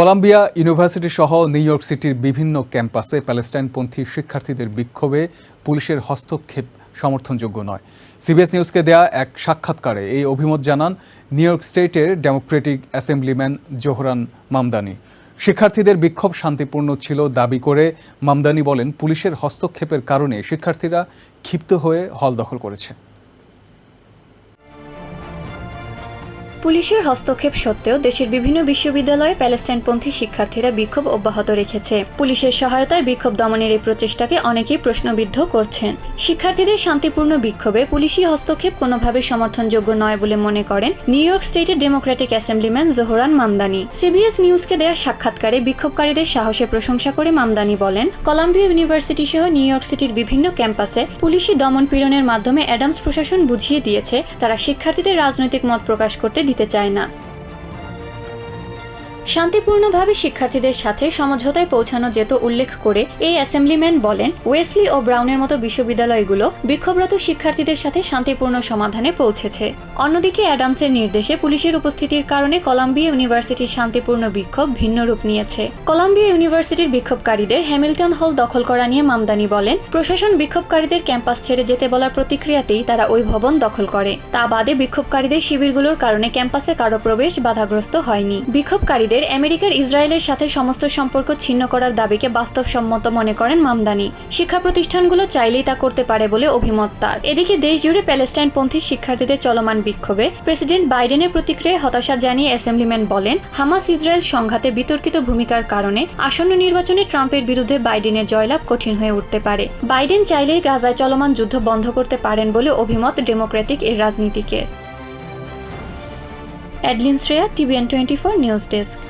Columbia university সহ new York সিটির বিভিন্ন ক্যাম্পাসে প্যালেস্টাইনপন্থী শিক্ষার্থীদের বিক্ষোভে পুলিশের হস্তক্ষেপ সমর্থনযোগ্য নয়। সিবিএস নিউজকে দেয়া এক সাক্ষাৎকারে এই অভিমত জানান নিউ ইয়র্ক স্টেটের ডেমোক্রেটিক অ্যাসেম্বলিম্যান জোহরান মামদানি। শিক্ষার্থীদের বিক্ষোভ শান্তিপূর্ণ ছিল দাবি করে মামদানি বলেন, পুলিশের হস্তক্ষেপের কারণে শিক্ষার্থীরা ক্ষিপ্ত হয়ে হল দখল করেছে। পুলিশের হস্তক্ষেপ সত্ত্বেও দেশের বিভিন্ন বিশ্ববিদ্যালয়ে প্যালেস্টাইনপন্থী শিক্ষার্থীরা বিক্ষোভ অব্যাহত রেখেছে। পুলিশের সহায়তায় বিক্ষোভ দমনের এই প্রচেষ্টাকে অনেকেই প্রশ্নবিদ্ধ করছেন। শিক্ষার্থীদের শান্তিপূর্ণ বিক্ষোভে পুলিশি হস্তক্ষেপ কোনোভাবে সমর্থনযোগ্য নয় বলে মনে করেন নিউ ইয়র্ক স্টেটের democratic assemblyman Zohran Mamdani. CBS নিউজকে দেওয়া সাক্ষাৎকারে বিক্ষোভকারীদের সাহসে প্রশংসা করে মামদানি বলেন, কলাম্বিয়া ইউনিভার্সিটি সহ নিউ ইয়র্ক সিটির বিভিন্ন ক্যাম্পাসে পুলিশি দমন পীড়নের মাধ্যমে অ্যাডামস প্রশাসন বুঝিয়ে দিয়েছে, তারা শিক্ষার্থীদের রাজনৈতিক মত প্রকাশ করতে দিতে চায় না শান্তিপূর্ণভাবে শিক্ষার্থীদের সাথে সমঝোতায় পৌঁছানো যেত উল্লেখ করে এই অ্যাসেম্বলিম্যান বলেন, ওয়েসলি ও ব্রাউনের মতো বিশ্ববিদ্যালয়গুলো বিক্ষোভরত শিক্ষার্থীদের সাথে শান্তিপূর্ণ সমাধানে পৌঁছেছে। অন্যদিকে অ্যাডামসের নির্দেশে পুলিশের উপস্থিতির কারণে কলাম্বিয়া ইউনিভার্সিটির শান্তিপূর্ণ বিক্ষোভ ভিন্ন রূপ নিয়েছে। কলাম্বিয়া ইউনিভার্সিটির বিক্ষোভকারীদের হ্যামিল্টন হল দখল করা নিয়ে মামদানি বলেন, প্রশাসন বিক্ষোভকারীদের ক্যাম্পাস ছেড়ে যেতে বলার প্রতিক্রিয়াতেই তারা ওই ভবন দখল করে। তা বাদে বিক্ষোভকারীদের শিবিরগুলোর কারণে ক্যাম্পাসে কারও প্রবেশ বাধাগ্রস্ত হয়নি। বিক্ষোভকারীদের আমেরিকার ইসরায়েলের সাথে সমস্ত সম্পর্ক ছিন্ন করার দাবিকে বাস্তবসম্মত মনে করেন মামদানি। শিক্ষা প্রতিষ্ঠানগুলো চাইলেই তা করতে পারে বলে অভিমত তার। এদিকে দেশ জুড়ে প্যালেস্টাইনপন্থী শিক্ষার্থীদের চলমান বিক্ষোভে প্রেসিডেন্ট বাইডেনের প্রতিক্রিয়ায় হতাশা জানিয়ে অ্যাসেম্বলিম্যান বলেন, হামাস ইসরায়েল সংঘাতে বিতর্কিত ভূমিকার কারণে আসন্ন নির্বাচনে ট্রাম্পের বিরুদ্ধে বাইডেনের জয়লাভ কঠিন হয়ে উঠতে পারে। বাইডেন চাইলেই গাজায় চলমান যুদ্ধ বন্ধ করতে পারেন বলে অভিমত ডেমোক্রেটিক এর রাজনীতিকের Adeline Shreya, TVN twenty four news desk.